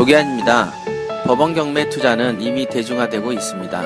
도계안입니다. 법원 경매 투자는 이미 대중화되고 있습니다.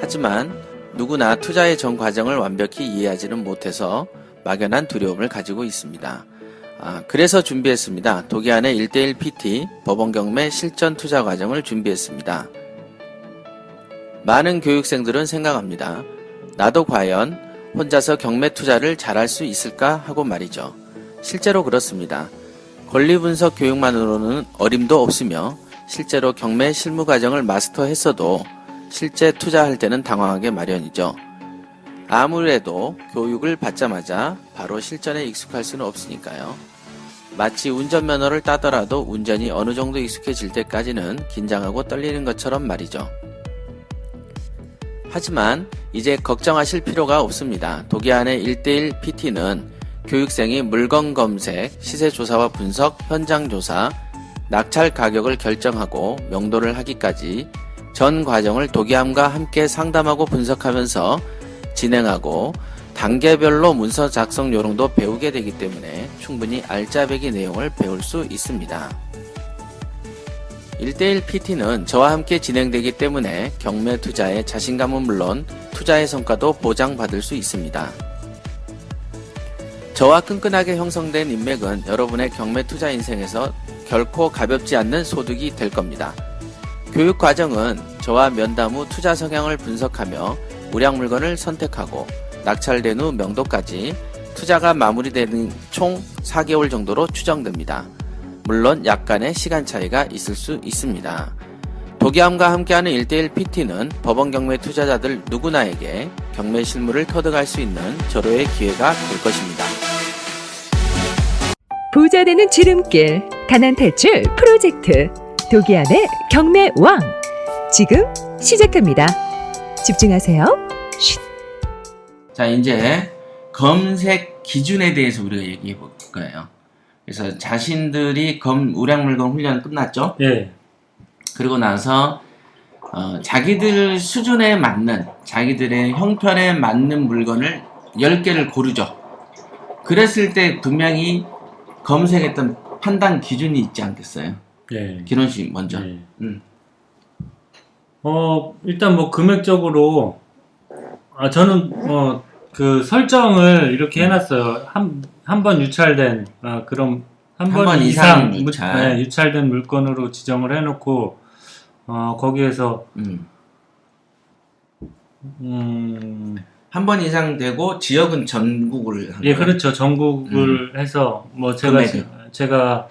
하지만 누구나 투자의 전 과정을 완벽히 이해하지는 못해서 막연한 두려움을 가지고 있습니다. 아, 그래서 준비했습니다. 도계안의 1대1 PT 법원 경매 실전 투자 과정을 준비했습니다. 많은 교육생들은 생각합니다. 나도 과연 혼자서 경매 투자를 잘할 수 있을까 하고 말이죠. 실제로 그렇습니다. 권리 분석 교육만으로는 어림도 없으며 실제로 경매 실무 과정을 마스터했어도 실제 투자할 때는 당황하게 마련이죠. 아무래도 교육을 받자마자 바로 실전에 익숙할 수는 없으니까요. 마치 운전면허를 따더라도 운전이 어느 정도 익숙해질 때까지는 긴장하고 떨리는 것처럼 말이죠. 하지만 이제 걱정하실 필요가 없습니다. 도기안의 1대1 PT는 교육생이 물건 검색, 시세 조사와 분석, 현장 조사, 낙찰 가격을 결정하고 명도를 하기까지 전 과정을 도기함과 함께 상담하고 분석하면서 진행하고 단계별로 문서 작성 요령도 배우게 되기 때문에 충분히 알짜배기 내용을 배울 수 있습니다. 1대1 PT는 저와 함께 진행되기 때문에 경매 투자의 자신감은 물론 투자의 성과도 보장받을 수 있습니다. 저와 끈끈하게 형성된 인맥은 여러분의 경매 투자 인생에서 결코 가볍지 않는 소득이 될 겁니다. 교육 과정은 저와 면담 후 투자 성향을 분석하며 우량 물건을 선택하고 낙찰된 후 명도까지 투자가 마무리되는 총 4개월 정도로 추정됩니다. 물론 약간의 시간 차이가 있을 수 있습니다. 도기함과 함께하는 1대1 PT는 법원 경매 투자자들 누구나에게 경매 실무를 터득할 수 있는 절호의 기회가 될 것입니다. 부자 되는 지름길 가난 탈출 프로젝트 도기안의 경매 왕 지금 시작합니다. 집중하세요. 쉿. 자, 이제 검색 기준에 대해서 우리가 얘기해 볼 거예요. 그래서 자신들이 검 우량 물건 훈련 끝났죠? 예. 그리고 나서 어, 자기들 수준에 맞는 자기들의 형편에 맞는 물건을 10개를 고르죠. 그랬을 때 분명히 검색했던 판단 기준이 있지 않겠어요? 예. 기론 씨 먼저. 예. 음. 어, 일단 뭐 금액적으로 아 저는 뭐그 설정을 이렇게 음. 해놨어요. 한 한 번 유찰된 아 그럼 한 번 이상 이상, 물- 유찰. 네, 유찰된 물건으로 지정을 해놓고 어 거기에서 음. 음, 한 번 이상 되고 지역은 전국을 한 예 거예요? 그렇죠 전국을 해서 뭐 제가 금액이. 지- 제가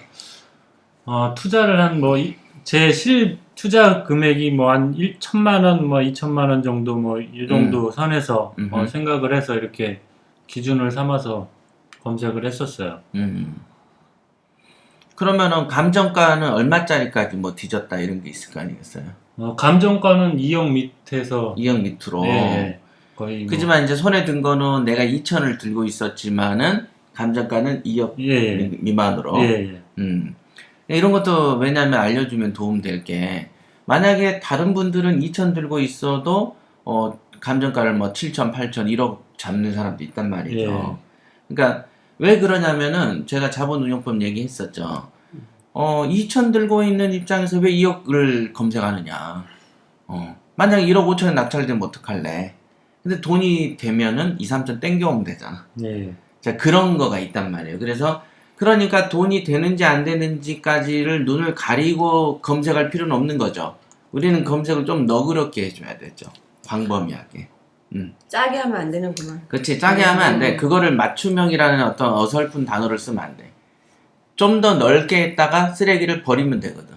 어, 투자를 한 뭐 제 실 투자 금액이 뭐 한 1천만 원, 뭐 2천만 원 정도 뭐 이 정도 선에서 음흠. 어, 생각을 해서 이렇게 기준을 삼아서 검색을 했었어요. 음. 그러면은 감정가는 얼마짜리까지 뭐 뒤졌다 이런 게 있을 거 아니겠어요? 어, 감정가는 2억 밑에서 2억 밑으로. 예, 거의 뭐, 그지만 이제 손에 든 거는 내가 2천을 들고 있었지만은 감정가는 2억 예, 예, 미- 미만으로. 예, 예. 음. 이런 것도 왜냐면 알려주면 도움 될 게 만약에 다른 분들은 2천 들고 있어도 어 감정가를 뭐 7천, 8천, 1억 잡는 사람도 있단 말이죠. 그러니까 왜 그러냐면은 제가 자본운용법 얘기했었죠. 어 2천 들고 있는 입장에서 왜 2억을 검색하느냐. 어 만약에 1억 5천에 낙찰되면 어떡할래? 근데 돈이 되면은 2, 3천 땡겨오면 되잖아. 예. 자, 그런 거가 있단 말이에요. 그래서, 그러니까 돈이 되는지 안 되는지까지를 눈을 가리고 검색할 필요는 없는 거죠. 우리는 검색을 좀 너그럽게 해줘야 되죠. 광범위하게. 음. 짜게 하면 안 되는구만. 그렇지. 짜게 하면 안 돼. 음. 그거를 맞춤형이라는 어떤 어설픈 단어를 쓰면 안 돼. 좀 더 넓게 했다가 쓰레기를 버리면 되거든.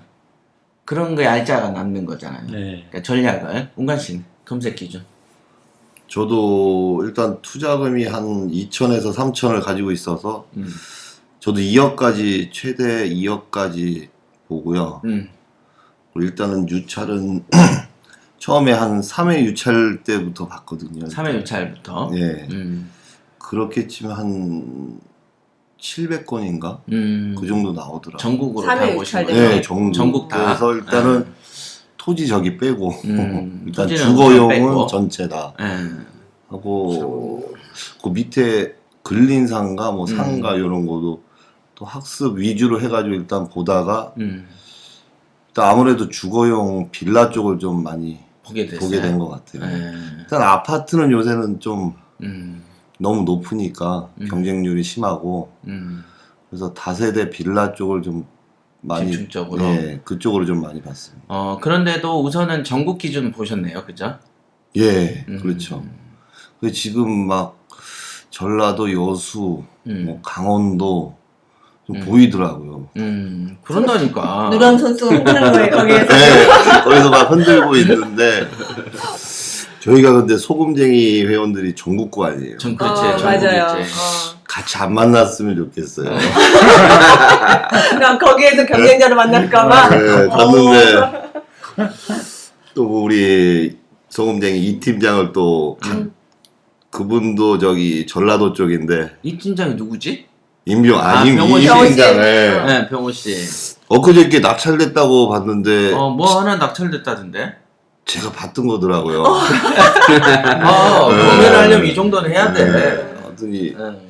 그런 거에 알짜가 남는 거잖아요. 네. 그러니까 전략을. 운관씨, 검색 기준. 저도 일단 투자금이 한 2천에서 3천을 가지고 있어서 음. 저도 2억까지 최대 2억까지 보고요. 음. 일단은 유찰은 처음에 한 3회 유찰 때부터 봤거든요. 3회 유찰부터. 예. 음. 그렇게 치면 한 700건인가? 음. 그 정도 나오더라고요. 전국으로 다 보신 유찰되죠. 거예요? 네, 전국. 전국 다. 그래서 일단은 토지 저기 빼고 음, 일단 토지는 주거용은 빼고. 전체다 예. 하고 그 밑에 근린 상가 뭐 음. 상가 이런 거도 또 학습 위주로 해가지고 일단 보다가 음. 또 아무래도 주거용 빌라 쪽을 좀 많이 보게. 보게 된 것 같아요. 네. 일단 아파트는 요새는 좀 음, 너무 높으니까 음. 경쟁률이 심하고 음. 그래서 다세대 빌라 쪽을 좀 많이 집중적으로? 예, 그쪽으로 좀 많이 봤습니다. 어, 그런데도 우선은 전국 기준 보셨네요. 그죠? 예, 음. 그렇죠. 그 지금 막 전라도 여수, 음. 뭐 강원도 좀 음. 보이더라고요. 음, 그런다니까. 누런 선수 흔드는 거예요 거기에서. 네, 거기서 막 흔들고 있는데 저희가 근데 소금쟁이 회원들이 전국구 아니에요. 전 그렇지, 어, 전국이지. 맞아요. 어. 같이 안 만났으면 좋겠어요. 그냥 거기에서 경쟁자를 만날까봐. 네, 갔는데 또뭐 우리 소금쟁이 이 팀장을 또 가- 음. 그분도 저기 전라도 쪽인데 이 팀장이 누구지? 임병 아, 아임 병호 이 씨. 팀장을 네, 병호 씨. 엊그저께 낙찰됐다고 봤는데 어, 뭐 하나 낙찰됐다던데? 제가 봤던 거더라고요. 어, 공연하려면 이 정도는 해야 돼. 네, 하더니 네.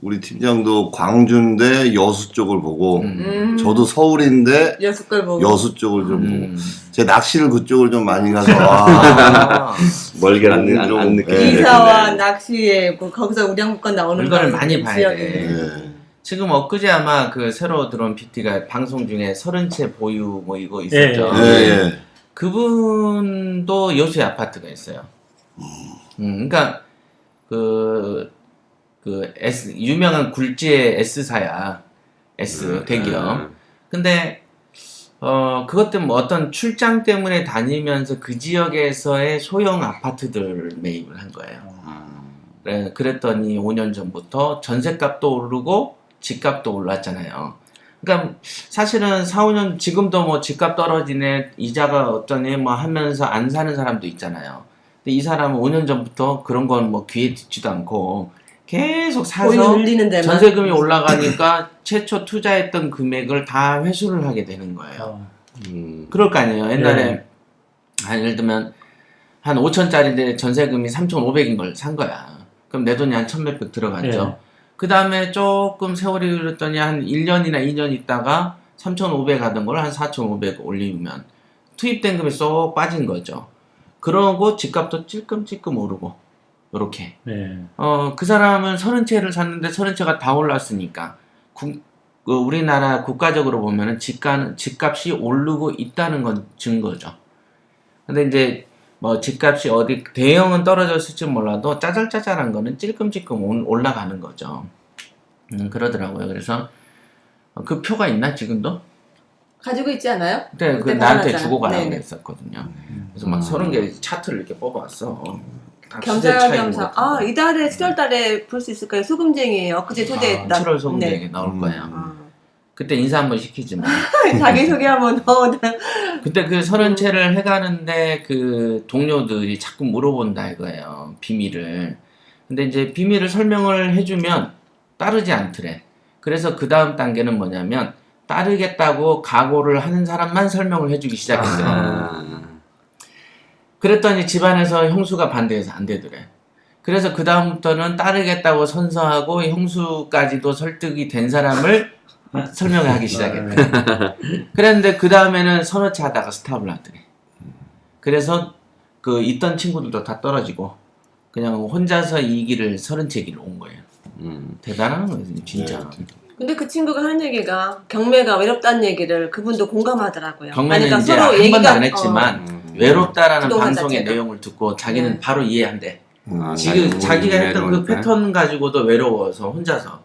우리 팀장도 광주인데 여수 쪽을 보고 음. 음. 저도 서울인데 여수 걸 보고. 여수 쪽을 좀 보고 음. 제 낚시를 그쪽을 좀 많이 가서 아, 아, 멀게 안, 음, 안, 좀, 안 예. 느끼게 기사와 낚시에 그 거기서 우량국건 나오는 물건을 거 많이 봐야. 돼. 예. 지금 엊그제 아마 그 새로 들어온 PT가 방송 중에 서른 채 보유 뭐 이거 있었죠. 예, 예. 그분도 여수에 아파트가 있어요. 음, 그러니까 그, 그 S 유명한 굴지의 S사야. S 대기업. 근데 어 그것 때문에 어떤 출장 때문에 다니면서 그 지역에서의 소형 아파트들 매입을 한 거예요. 그래, 그랬더니 5년 전부터 전세값도 오르고 집값도 올랐잖아요. 그러니까 사실은 4, 5년 지금도 뭐 집값 떨어지네 이자가 어쩌네 뭐 하면서 안 사는 사람도 있잖아요. 근데 이 사람은 5년 전부터 그런 건 뭐 귀에 듣지도 않고 계속 사서 눌리는 데만. 전세금이 올라가니까 최초 투자했던 금액을 다 회수를 하게 되는 거예요. 어. 음. 그럴 거 아니에요. 옛날에 네. 한 예를 들면 한 5천짜리인데 전세금이 3,500인 걸 산 거야. 그럼 내 돈이 한 천몇백 들어갔죠. 네. 그 다음에 조금 세월이 흐르더니 한 1년이나 2년 있다가 3,500 하던 걸 한 4,500 올리면 투입된 금이 쏙 빠진 거죠. 그러고 집값도 찔끔찔끔 오르고 요렇게 네. 어, 그 사람은 서른 채를 샀는데 서른 채가 다 올랐으니까 국- 그 우리나라 국가적으로 보면은 집가 집값이 오르고 있다는 건 증거죠. 근데 이제 뭐 집값이 어디 대형은 떨어졌을지 몰라도 짜잘짜잘한 거는 찔끔찔끔 올- 올라가는 거죠. 음, 그러더라고요. 그래서 어, 그 표가 있나 지금도? 가지고 있지 않아요? 그때 그 나한테. 주고 가라고 네네. 했었거든요. 그래서 막 서른 개 차트를 이렇게 뽑아왔어. 다 시세 겸사겸사. 아. 이달에 7월 달에 볼 수 있을까요? 소금쟁이에요. 그제 초대했다. 아, 7월 소금쟁이 네. 나올 음. 거야. 아. 그때 인사 한번 시키지 뭐. 자기 소개하면 어, 그때 그 서른 채를 해가는데 그 동료들이 자꾸 물어본다 이거예요. 비밀을. 근데 이제 비밀을 설명을 해주면 따르지 않더래. 그래서 그 다음 단계는 뭐냐면 따르겠다고 각오를 하는 사람만 설명을 해주기 시작했어요. 아. 그랬더니 집안에서 형수가 반대해서 안 되더래. 그래서 그 다음부터는 따르겠다고 선서하고 형수까지도 설득이 된 사람을 설명을 하기 시작했대. 그랬는데 그 다음에는 서너 차 하다가 스탑을 하더래. 그래서 그 있던 친구들도 다 떨어지고 그냥 혼자서 이 길을 서른 채 길을 온 거예요. 음. 대단한 거예요, 진짜. 근데 그 친구가 하는 얘기가 경매가 외롭다는 얘기를 그분도 공감하더라고요. 경매는 아니, 이제 그러니까 한 번도 안 어, 했지만 음. 외롭다라는 방송의 자체가. 내용을 듣고 자기는 네. 바로 이해한대. 아, 지금 자기 자기가 했던 그. 패턴 가지고도 외로워서 혼자서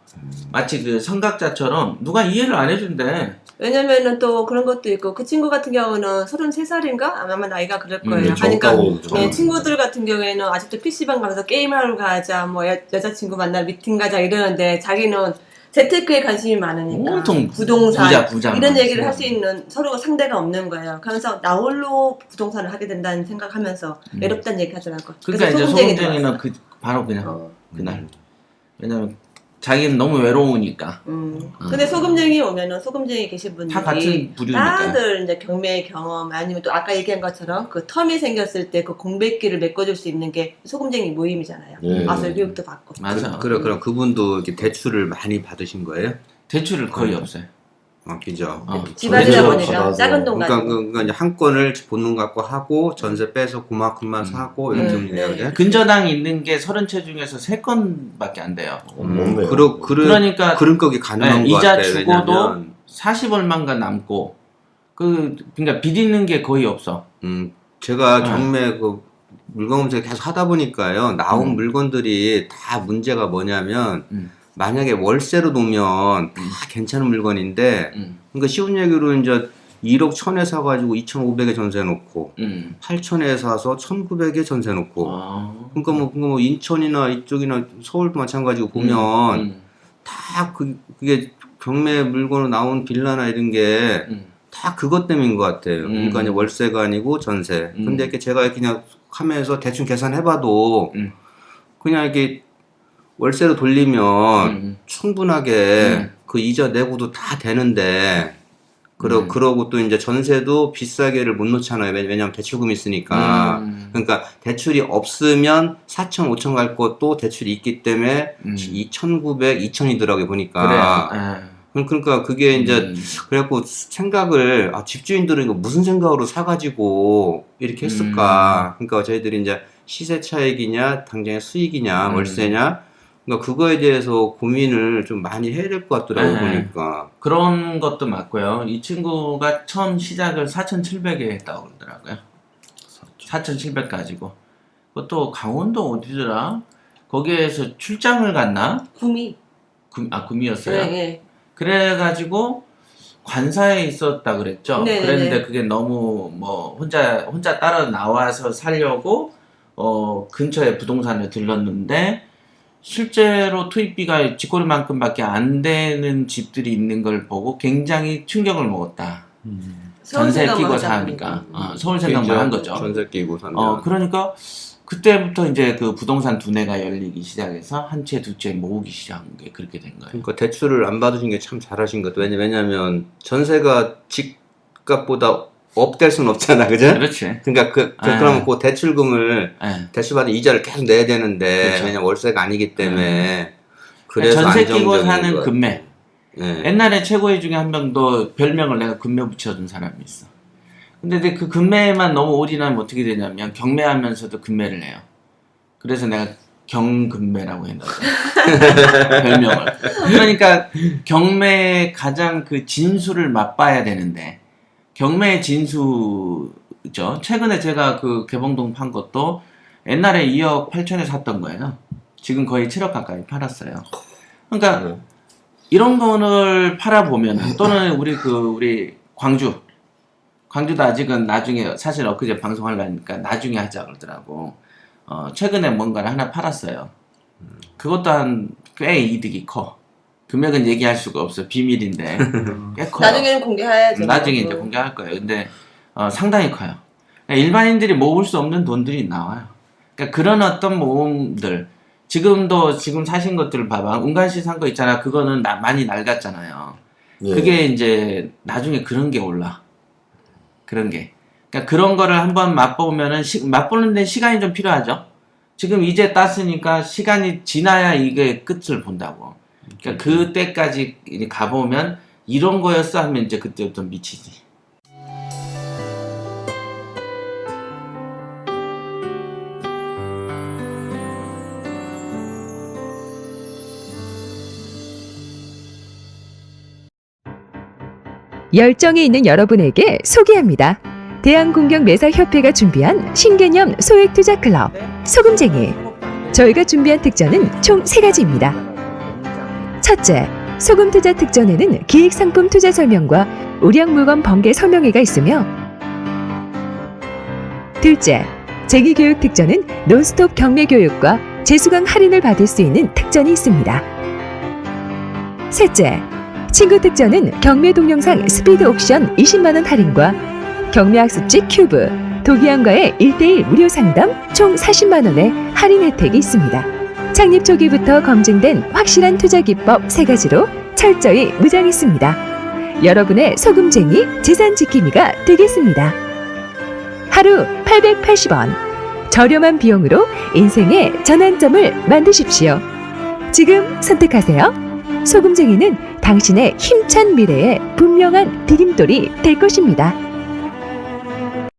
마치 그 성각자처럼 누가 이해를 안 해준대. 왜냐면은 또 그런 것도 있고 그 친구 같은 경우는 33살인가? 아마 나이가 그럴 음, 거예요. 네, 그러니까 네. 친구들 같은 경우에는 아직도 PC방 가서 게임하러 가자, 뭐 여, 여자친구 만나 미팅 가자 이러는데 자기는 재테크에 관심이 많으니까 온통 부동산 부자, 부자 이런. 얘기를 할 수 있는 서로가 상대가 없는 거예요. 그러면서 나 홀로 부동산을 하게 된다는 생각하면서 음. 외롭다는 얘기 하더라고. 그러니까 이제 왔어. 그 바로 그냥 어, 그날. 왜냐면 자기는 너무 외로우니까 음. 근데 소금쟁이 오면은 소금쟁이 계신 분들이 다 같은 부류니까. 다들 이제 경매 경험 아니면 또 아까 얘기한 것처럼 그 텀이 생겼을 때 그 공백기를 메꿔줄 수 있는 게 소금쟁이 모임이잖아요. 네. 마술 교육도 받고. 맞아. 그, 그럼 그럼 그분도 이렇게 대출을 많이 받으신 거예요? 대출을 거의 없어요. 어. 집안이다 전세를 보니까 받아서. 작은 동 그러니까, 가지고. 그- 그러니까 이제 한 건을 본능 갖고 하고 전세 빼서 그만큼만 음. 사고 이런 네, 정도네요. 네. 근저당 있는 게 서른 채 중에서 세 건밖에 안 돼요. 어, 없네요. 그러, 그러, 그러니까 그런 거기 가능한 네, 것 이자 같아요. 주고도 왜냐면 40얼만가 남고 그 그러니까 빚 있는 게 거의 없어. 음, 제가 네. 경매 그 물건 검색 계속 하다 보니까요. 나온 음. 물건들이 다 문제가 뭐냐면 음. 만약에 월세로 놓으면 다 괜찮은 물건인데 음, 그러니까 쉬운 얘기로 이제 1억 1000에 사가지고 2,500에 전세 놓고 음. 8천에 사서 1,900에 전세 놓고 어. 그러니까 뭐, 그러니까 뭐 인천이나 이쪽이나 서울도 마찬가지고 보면 음, 다 그, 그게 경매 물건으로 나온 빌라나 이런 게 음, 다 그것 때문인 것 같아요. 음. 그러니까 이제 월세가 아니고 전세. 음. 근데 이렇게 제가 그냥 하면서 대충 계산해봐도 음. 그냥 이렇게 월세로 돌리면 음. 충분하게 음. 그 이자 내고도 다 되는데 그러, 음. 그러고 또 이제 전세도 비싸게를 못 놓잖아요. 왜냐- 왜냐면 대출금이 있으니까. 음. 그러니까 대출이 없으면 4천, 5천 갈 것도 대출이 있기 때문에 음. 2,900, 2,000이더라고요 보니까. 그래요. 그- 그러니까 그게 예. 이제 음. 그래갖고 생각을 아, 집주인들은 이거 무슨 생각으로 사가지고 이렇게 했을까? 그러니까 저희들이 이제 시세 차익이냐, 당장의 수익이냐, 음. 월세냐, 그러니까 그거에 대해서 고민을 좀 많이 해야 될 것 같더라고요 네. 보니까. 그런 것도 맞고요. 이 친구가 처음 시작을 4,700에 했다고 그러더라고요. 4,700 가지고. 그것도 강원도 어디더라? 거기에서 출장을 갔나? 구미. 구, 아, 구미였어요. 네, 네. 그래가지고 관사에 있었다 그랬죠. 네네네. 그랬는데 그게 너무 뭐 혼자 혼자 따라 나와서 살려고 어 근처에 부동산을 들렀는데 실제로 투입비가 집거리만큼밖에 안 되는 집들이 있는 걸 보고 굉장히 충격을 먹었다. 서울 전세 생각만 끼고 사니까. 어, 서울 생각만 한 거죠. 전세 끼고 산다. 어 그러니까 그때부터 이제 그 부동산 두뇌가 열리기 시작해서 한 채 두 채 모으기 시작한 게 그렇게 된 거예요. 그러니까 대출을 안 받으신 게 참 잘하신 것 같아요. 왜냐- 왜냐면 전세가 집값보다 업될 수는 없잖아, 그죠? 그렇지. 그러니까 그, 그 아. 그러면 그 대출금을 예. 대출받은 이자를 계속 내야 되는데 그렇죠. 왜냐면 월세가 아니기 때문에 그래서 전세 끼고 사는. 금매. 예. 옛날에 최고의 중에 한 명도 별명을 내가 금매 붙여준 사람이 있어. 근데 내그 금매에만 너무 올인하면 어떻게 되냐면 경매하면서도 금매를 해요. 그래서 내가 경금매라고 해놨어. 별명을. 그러니까 경매의 가장 그 진수를 맛봐야 되는데 경매의 진수죠. 최근에 제가 그 개봉동 판 것도 옛날에 2억 8천에 샀던 거예요. 지금 거의 7억 가까이 팔았어요. 그러니까 네. 이런 거를 팔아 보면 또는 우리 그 우리 광주 광주도 아직은 나중에 사실 엊그제 방송하려니까 나중에 하자 그러더라고 어 최근에 뭔가를 하나 팔았어요 그것도 한 꽤 이득이 커 금액은 얘기할 수가 없어 비밀인데 꽤 커요 나중에는 공개해야죠. 나중에 이제 음. 공개할 거예요 근데 어, 상당히 커요 그러니까 일반인들이 모을 수 없는 돈들이 나와요 그러니까 그런 어떤 모험들 지금도 지금 사신 것들을 봐봐 운간 씨 산 거 있잖아 그거는 나- 많이 낡았잖아요 예. 그게 이제 나중에 그런 게 올라. 그런 게. 그러니까 그런 거를 한번 맛보면은 시- 맛보는 데 시간이 좀 필요하죠. 지금 이제 땄으니까 시간이 지나야 이게 끝을 본다고. 그러니까 그때까지 가보면 이런 거였어 하면 이제 그때부터 미치지. 열정이 있는 여러분에게 소개합니다. 대한공경매사협회가 준비한 신개념 소액투자 클럽 소금쟁이. 저희가 준비한 특전은 총 세가지입니다 첫째, 소금 투자 특전에는 기획 상품 투자 설명과 우량 물건 번개 설명회가 있으며 둘째, 재기 교육 특전은 논스톱 경매 교육과 재수강 할인을 받을 수 있는 특전이 있습니다. 셋째, 친구 특전은 경매 동영상 스피드 옥션 20만원 할인과 경매 학습지 큐브, 도기안과의 1대1 무료 상담 총 40만원의 할인 혜택이 있습니다. 창립 초기부터 검증된 확실한 투자 기법 세가지로 철저히 무장했습니다. 여러분의 소금쟁이 재산 지킴이가 되겠습니다. 하루 880원. 저렴한 비용으로 인생의 전환점을 만드십시오. 지금 선택하세요. 소금쟁이는 당신의 힘찬 미래에 분명한 디딤돌이 될 것입니다.